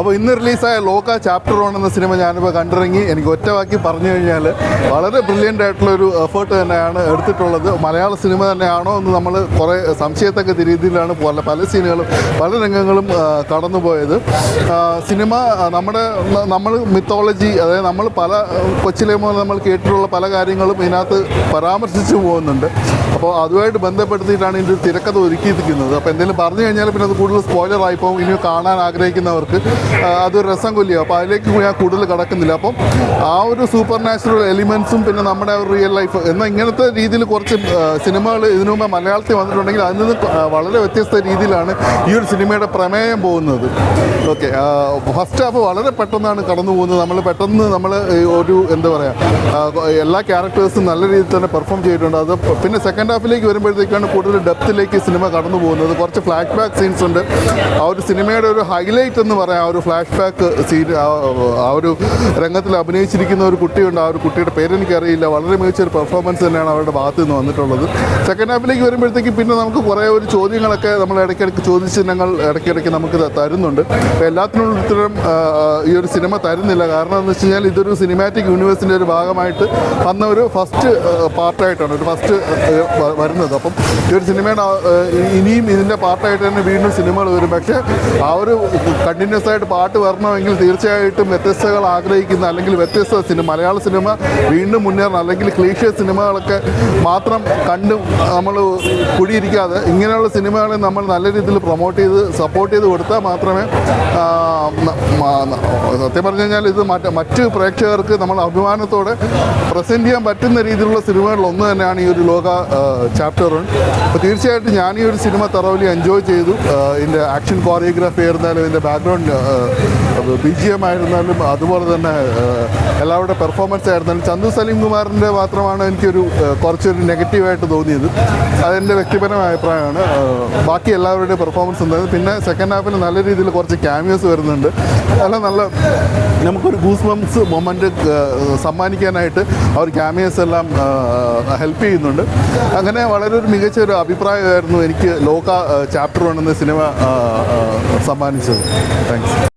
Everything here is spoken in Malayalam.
അപ്പോൾ ഇന്ന് റിലീസായ ലോക ചാപ്റ്റർ വൺ എന്ന സിനിമ ഞാനിപ്പോൾ കണ്ടിറങ്ങി. എനിക്ക് ഒറ്റവാക്കി പറഞ്ഞു കഴിഞ്ഞാൽ വളരെ ബ്രില്യന്റ് ആയിട്ടുള്ള ഒരു എഫേർട്ട് തന്നെയാണ് എടുത്തിട്ടുള്ളത്. മലയാള സിനിമ തന്നെയാണോ എന്ന് നമ്മൾ കുറേ സംശയത്തൊക്കെ രീതിയിലാണ് പല പല സീനുകളും പല രംഗങ്ങളും കടന്നുപോയത്. സിനിമ നമ്മുടെ നമ്മൾ മിത്തോളജി അതായത് നമ്മൾ പല കൊച്ചിലെ മുതൽ നമ്മൾ കേട്ടിട്ടുള്ള പല കാര്യങ്ങളും ഇതിനകത്ത് പരാമർശിച്ചു പോകുന്നുണ്ട്. അപ്പോൾ അതുമായിട്ട് ബന്ധപ്പെടുത്തിയിട്ടാണ് ഇതിന്റെ തിരക്കഥ ഒരുക്കിയിരിക്കുന്നത്. അപ്പോൾ എന്തെങ്കിലും പറഞ്ഞു കഴിഞ്ഞാൽ പിന്നെ അത് കൂടുതൽ സ്പോയിലർ ആയിപ്പോൾ ഇനി കാണാൻ ആഗ്രഹിക്കുന്നവർക്ക് അതൊരു രസം കൊല്ലിയോ അപ്പോൾ അതിലേക്ക് ഞാൻ കൂടുതൽ കടക്കുന്നില്ല. അപ്പം ആ ഒരു സൂപ്പർ നാച്ചുറൽ എലിമെൻസും പിന്നെ നമ്മുടെ റിയൽ ലൈഫ് എന്നാൽ ഇങ്ങനത്തെ രീതിയിൽ കുറച്ച് സിനിമകൾ ഇതിനു മുമ്പ് മലയാളത്തിൽ വന്നിട്ടുണ്ടെങ്കിൽ അതിൽ നിന്ന് വളരെ വ്യത്യസ്ത രീതിയിലാണ് ഈ ഒരു സിനിമയുടെ പ്രമേയം പോകുന്നത്. ഓക്കെ ഫസ്റ്റ് ഹാഫ് വളരെ പെട്ടെന്നാണ് കടന്നു പോകുന്നത്. നമ്മൾ പെട്ടെന്ന് നമ്മൾ ഒരു എന്താ പറയുക എല്ലാ ക്യാരക്ടേഴ്സും നല്ല രീതിയിൽ തന്നെ പെർഫോം ചെയ്തിട്ടുണ്ട്. അത് പിന്നെ സെക്കൻഡ് ഹാഫിലേക്ക് വരുമ്പോഴത്തേക്കാണ് കൂടുതൽ ഡെപ്തിലേക്ക് സിനിമ കടന്നു പോകുന്നത്. കുറച്ച് ഫ്ലാഷ് ബാക്ക് സീൻസ് ഉണ്ട്. ആ ഒരു സിനിമയുടെ ഒരു ഹൈലൈറ്റ് എന്ന് പറയാം ആ ഒരു ഫ്ലാഷ് ബാക്ക് സീൻ ആ ഒരു രംഗത്തിൽ അഭിനയിച്ചിരിക്കുന്ന ഒരു കുട്ടിയുണ്ട്. ആ ഒരു കുട്ടിയുടെ പേരെനിക്കറിയില്ല വളരെ മികച്ച ഒരു പെർഫോമൻസ് തന്നെയാണ് അവരുടെ ഭാഗത്ത് നിന്ന് വന്നിട്ടുള്ളത് സെക്കൻഡ് ഹാഫിലേക്ക് വരുമ്പോഴത്തേക്ക് പിന്നെ നമുക്ക് കുറേ ഒരു ചോദ്യങ്ങളൊക്കെ നമ്മൾ ഇടയ്ക്കിടയ്ക്ക് ചോദ്യചിഹ്നങ്ങൾ ഇടയ്ക്കിടയ്ക്ക് നമുക്ക് തരുന്നുണ്ട്. അപ്പോൾ എല്ലാത്തിനുള്ള ഉത്തരം ഈ ഒരു സിനിമ തരുന്നില്ല. കാരണം എന്ന് വെച്ച് കഴിഞ്ഞാൽ ഇതൊരു സിനിമാറ്റിക് യൂണിവേഴ്സിന്റെ ഒരു ഭാഗമായിട്ട് വന്ന ഒരു ഫസ്റ്റ് പാർട്ടായിട്ടാണ്. ഒരു ഫസ്റ്റ് വരുന്നത്. അപ്പം ഈ ഒരു സിനിമയുടെ ഇനിയും ഇതിന്റെ പാർട്ടായിട്ട് തന്നെ വീണ്ടും സിനിമകൾ വരും. പക്ഷേ ആ ഒരു കണ്ടിന്യൂസ് ആയിട്ട് പാട്ട് വരണമെങ്കിൽ തീർച്ചയായിട്ടും വ്യത്യസ്തകൾ ആഗ്രഹിക്കുന്ന അല്ലെങ്കിൽ വ്യത്യസ്ത സിനിമ മലയാള സിനിമ വീണ്ടും മുന്നേറണം. അല്ലെങ്കിൽ ക്ലീഷ്യ സിനിമകളൊക്കെ മാത്രം കണ്ട് നമ്മൾ കുടിയിരിക്കാതെ ഇങ്ങനെയുള്ള സിനിമകളെ നമ്മൾ നല്ല രീതിയിൽ പ്രൊമോട്ട് ചെയ്ത് സപ്പോർട്ട് ചെയ്ത് കൊടുത്താൽ മാത്രമേ സത്യം പറഞ്ഞു കഴിഞ്ഞാൽ ഇത് മറ്റ് മറ്റ് പ്രേക്ഷകർക്ക് നമ്മൾ അഭിമാനത്തോടെ പ്രസന്റ് ചെയ്യാൻ പറ്റുന്ന രീതിയിലുള്ള സിനിമകളിൽ ഒന്ന് തന്നെയാണ് ഈ ഒരു ലോക ചാപ്റ്റർ വൺ അപ്പോൾ തീർച്ചയായിട്ടും ഞാൻ ഈ ഒരു സിനിമ തറവലി എൻജോയ് ചെയ്തു. ഇതിന്റെ ആക്ഷൻ കോറിയോഗ്രാഫി ആയിരുന്നാലും ഇതിന്റെ background uh, B G M ആയിരുന്നാലും അതുപോലെ തന്നെ എല്ലാവരുടെ പെർഫോമൻസ് ആയിരുന്നാലും ചന്തു സലീം കുമാറിന്റെ മാത്രമാണ് എനിക്കൊരു കുറച്ചൊരു നെഗറ്റീവായിട്ട് തോന്നിയത്. അതെന്റെ വ്യക്തിപരമായ അഭിപ്രായമാണ്. ബാക്കി എല്ലാവരുടെയും പെർഫോമൻസ് ഉണ്ടായിരുന്നു പിന്നെ സെക്കൻഡ് ഹാഫിൽ നല്ല രീതിയിൽ കുറച്ച് ക്യാമിയോസ് വരുന്നുണ്ട്. നല്ല നല്ല നമുക്കൊരു ഗൂസ് ബംസ് മൊമെന്റ് സമ്മാനിക്കാനായിട്ട് അവർ ക്യാമിയോസ് എല്ലാം ഹെൽപ്പ് ചെയ്യുന്നുണ്ട്. അങ്ങനെ വളരെ ഒരു മികച്ച ഒരു അഭിപ്രായമായിരുന്നു എനിക്ക് ലോക ചാപ്റ്റർ വൺ എന്ന സിനിമ സമ്മാനിച്ചത്. താങ്ക്സ്